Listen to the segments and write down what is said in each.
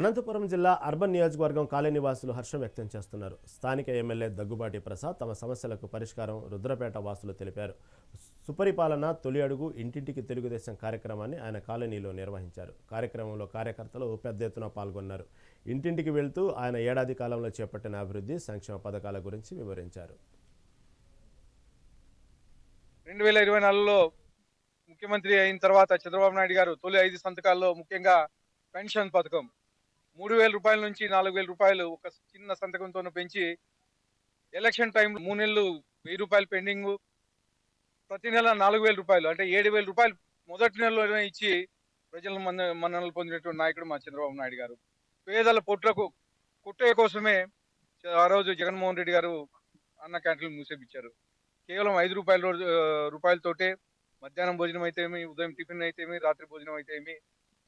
అనంతపురం జిల్లా అర్బన్ నియోజకవర్గం కాలనీ నివాసులు హర్షం వ్యక్తం చేస్తున్నారు. స్థానిక ఎమ్మెల్యే దగ్గుబాటి ప్రసాద్ తమ సమస్యలకు పరిష్కారం రుద్రపేట వాసులు తెలిపారు. సుపరిపాలన తొలి అడుగు ఇంటింటికి తెలుగుదేశం కార్యక్రమాన్ని ఆయన కాలనీలో నిర్వహించారు. కార్యక్రమంలో కార్యకర్తలు పెద్ద ఎత్తున పాల్గొన్నారు. ఇంటింటికి వెళ్తూ ఆయన ఏడాది కాలంలో చేపట్టిన అభివృద్ధి సంక్షేమ పథకాల గురించి వివరించారు. రెండు వేల ఇరవై నాలుగులో ముఖ్యమంత్రి అయిన తర్వాత చంద్రబాబు నాయుడు గారు తొలి ఐదు సంతకాల్లో ముఖ్యంగా పెన్షన్ పథకం మూడు వేల రూపాయల నుంచి నాలుగు వేల రూపాయలు ఒక చిన్న సంతకంతో పెంచి ఎలక్షన్ టైం మూడు నెలలు వెయ్యి రూపాయలు పెండింగ్. ప్రతి నెల నాలుగు వేల రూపాయలు అంటే ఏడు వేల రూపాయలు మొదటి నెలలోనే ఇచ్చి ప్రజల మన మన్ననలు పొందినటువంటి నాయకుడు మా చంద్రబాబు నాయుడు గారు. పేదల పొట్లకు కుట్టే కోసమే ఆ రోజు జగన్మోహన్ రెడ్డి గారు అన్న క్యాంటీన్లు మూసేపించారు కేవలం ఐదు రూపాయల రోజు రూపాయలతోటే మధ్యాహ్నం భోజనం అయితే ఏమి ఉదయం టిఫిన్ అయితే ఏమి రాత్రి భోజనం అయితే ఏమి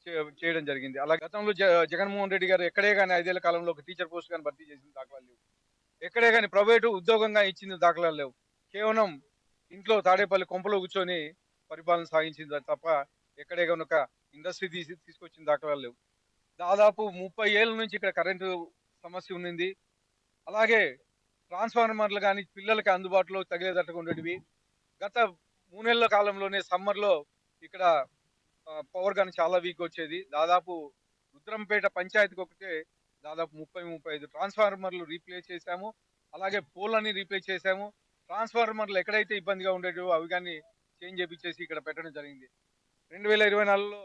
చేయడం జరిగింది. అలా గతంలో జగన్మోహన్ రెడ్డి గారు ఎక్కడే కానీ ఐదేళ్ళ కాలంలో ఒక టీచర్ పోస్ట్ కానీ భర్తీ చేసిన దాఖలాలు లేవు. ఎక్కడే కానీ ప్రైవేటు ఉద్యోగంగా ఇచ్చిన దాఖలాలు లేవు. కేవలం ఇంట్లో తాడేపల్లి కొంపలో కూర్చొని పరిపాలన సాగించింది తప్ప ఎక్కడే కనుక ఇండస్ట్రీ తీసి తీసుకొచ్చిన దాఖలాలు లేవు. దాదాపు ముప్పై ఏళ్ళ నుంచి ఇక్కడ కరెంటు సమస్య ఉన్నింది. అలాగే ట్రాన్స్ఫార్మర్లు కానీ పిల్లలకి అందుబాటులో తగిలేదట్టుగా ఉండేటివి. గత మూడు నెలల కాలంలోనే సమ్మర్లో ఇక్కడ పవర్ కానీ చాలా వీక్ వచ్చేది. దాదాపు రుద్రంపేట పంచాయతీకి ఒకటే దాదాపు ముప్పై ముప్పై ఐదు ట్రాన్స్ఫార్మర్లు రీప్లేస్ చేశాము. అలాగే పోల్ని రీప్లేస్ చేశాము. ట్రాన్స్ఫార్మర్లు ఎక్కడైతే ఇబ్బందిగా ఉండేటివో అవి కానీ చేంజ్ చేపించేసి ఇక్కడ పెట్టడం జరిగింది. రెండు వేల ఇరవై నాలుగులో